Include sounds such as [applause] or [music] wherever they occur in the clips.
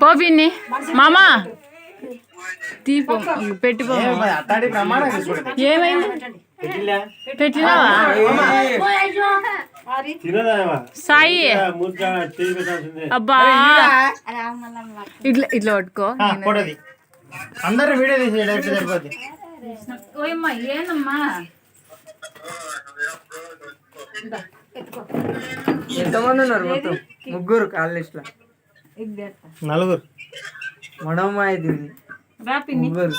పో పిన్ని మామా. తీపో పెట్టిపో. ఏమైంది? పెట్టినావా? సాయి. అబ్బా. ఇట్లా ఇట్లా పట్టుకో. అందరు వీడియో తీసి డైరెక్ట్ సరిపోద్ది. ఓయమ్మా ఏందమ్మా? ఎంతమంది ఉన్నారు మొత్తం? ముగ్గురు కాలేజ్లో. నలుగురు. మనమ్మ ఇది. ముగ్గురు.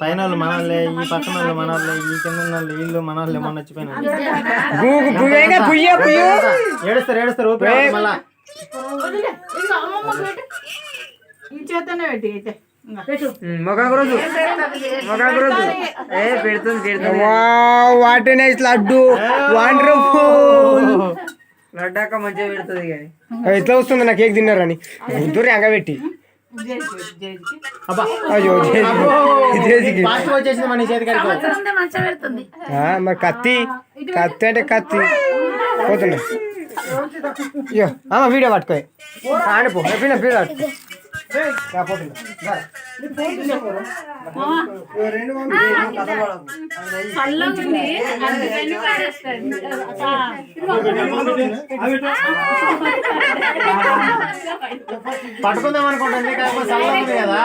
పైన వాళ్ళు మనోళ్ళే ఈ పక్కన వాళ్ళు మనోళ్ళే ఈ కింద ఉన్న వాళ్ళు వీళ్ళు మనోళ్ళే మొన్న వచ్చిపోయిన ఏడుస్తారు ఏడుస్తారు మళ్ళా మొగాకు రోజు మొగాకు రోజు. ఏ పెడుతుంది పెడుతుంది. వాటి నైస్ లడ్డు. వండర్ఫుల్ లడ్డాక మంచిగా పెడుతుంది కానీ. ఎట్లా వస్తుంది నా కేక్ తిన్నారని దూరం ఎంగబెట్టి. అబ్బా. అయ్యో జేజీకి. మరి కత్తి. కత్తి అంటే కత్తి. పోతున్నా. అయ్యో. అమ్మ వీడియో పట్టుకో ఆడిపో. పట్టుకో. పట్టుకుందాం అనుకుంటుంది కాకపోతే చల్లగా ఉంది కదా.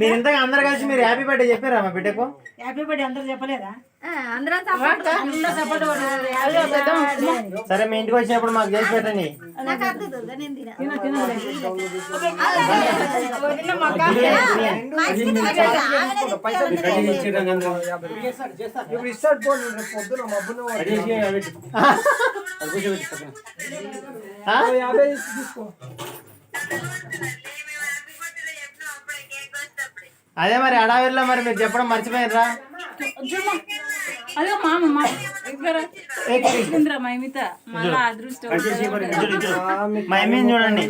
మీరు ఇంతగా అందరు కలిసి మీరు హ్యాపీ బర్త్డే చెప్పారా మా బిడ్డకు? హ్యాపీ బర్త్డే అందరూ చెప్పలేదా? సరే మీ ఇంటికి వచ్చినప్పుడు మాకు చేసి పెట్టండి? [laughs] యాభై తీసుకో. అదే మరి అడావిల్లో మరి మీరు చెప్పడం మర్చిపోయినరా అదిగో మామ మా ఇక్కడ మైమిత మళ్ళా అదృష్టం. చూడండి.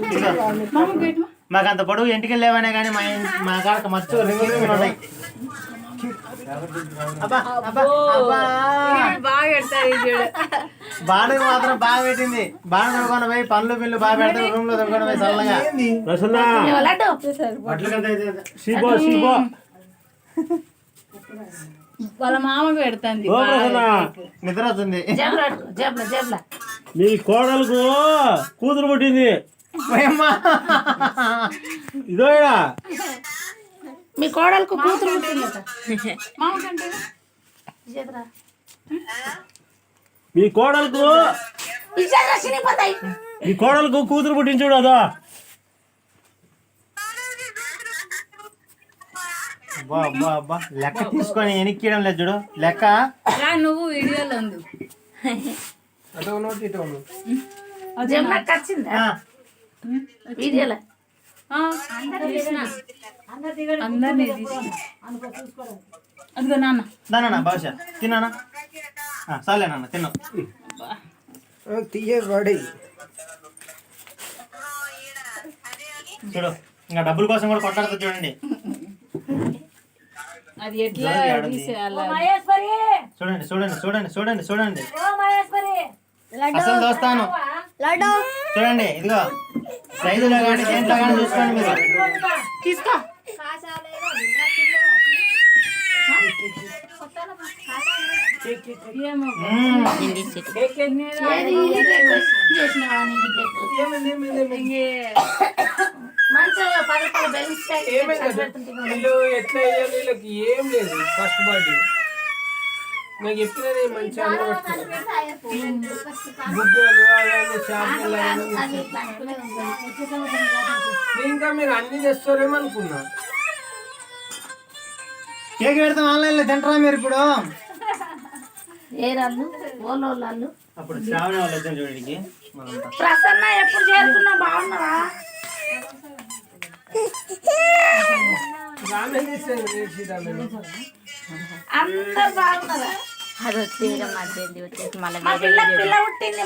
మాకు అంత పొడుగు ఇంటికి లేవనే కానీ మా మా కాడ మచ్చు ఉన్నాయి. అబ్బా, అబ్బా, అబ్బా. బాగా పెడతారు చూడు. బాణకు మాత్రం బాగా పెట్టింది. బాణ దొరుకుని పోయి పనులు పిల్లు బాగా పెడతారు. రూమ్లో దొరుకుని పోయి చల్లగా. శిబో వాళ్ళ మామకు పెడుతుంది ఓ ప్రసన్న నిద్ర వస్తుంది. మీ కోడలకు కూతురు పుట్టింది. ఇదో. మీ కోడలకు కూతురు మామకంటే మీ కోడలకు మీ కోడలకు కూతురు పుట్టింది చూడు అబ్బా అబ్బా అబ్బా లెక్క తీసుకొని ఎనిక్కియడం లేదు చూడు. లెక్క? రా నువ్వు వీడియోలో ఉంది అటు నోటి ఇటు నోటి. ఆ, అందరినీ తీసిన. అదిగో నాన్న. దానా బహుశా తిన్నానా ఆ, చాలే నాన్న తిన్నాం ఓ, తీయే వాడి. చూడు ఇంకా డబ్బుల కోసం కూడా కొట్టాడుతుంది చూడండి. అది ఎట్లా తీసేయాలి చూడండి చూడండి చూడండి చూడండి చూడండి. అసలు దోస్తాను. చూడండి ఇదిగో. సైజులో కానీ దేంట్లో కానీ చూసుకోండి మీరు. తీసుకో ఏమో మ్మ్. వీళ్ళు ఎట్లా వేయాలి వీళ్ళకి ఏం లేదు ఫస్ట్ నాకు చెప్పినది మంచిగా ఇంకా మీరు అన్ని చేస్తారేమో అనుకున్నా. కేక్ పెడతాం ఆన్లైన్లో తింటారా మీరు ఇప్పుడు? అప్పుడు శ్రావణ వాళ్ళు చూడండి మనంతా ప్రసన్న ఎప్పుడు చేరుకున్నా బాగున్నావా అందరు బాగున్నారా? అది వచ్చి మధ్య వచ్చేసి మళ్ళీ మా పిల్ల పిల్ల పుట్టింది